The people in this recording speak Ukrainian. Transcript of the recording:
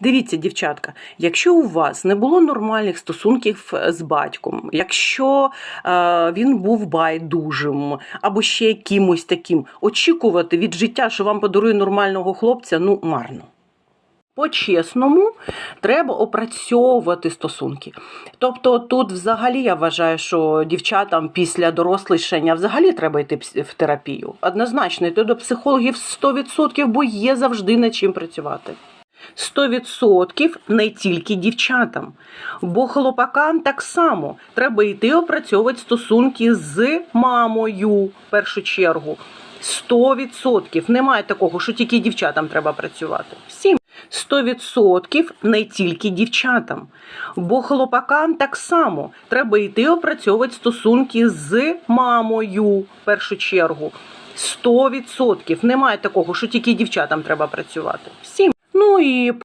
Дивіться, дівчатка, якщо у вас не було нормальних стосунків е, з батьком, якщо е, він був байдужим або ще якимось таким, очікувати від життя, що вам подарує нормального хлопця, ну марно. По-чесному, треба опрацьовувати стосунки. Тобто, тут взагалі я вважаю, що дівчатам після дорослішання взагалі треба йти в терапію. Однозначно, йти до психологів 100%, бо є завжди над чим працювати. 100% не тільки дівчатам, бо хлопакам так само треба йти опрацьовувати стосунки з мамою в першу чергу. 100%. Немає такого, що тільки дівчатам треба працювати. Всім 100% не тільки дівчатам, бо хлопакам так само треба йти опрацьовувати стосунки з мамою в першу чергу. 100%. Немає такого, що тільки дівчатам треба працювати. Всім. Ну і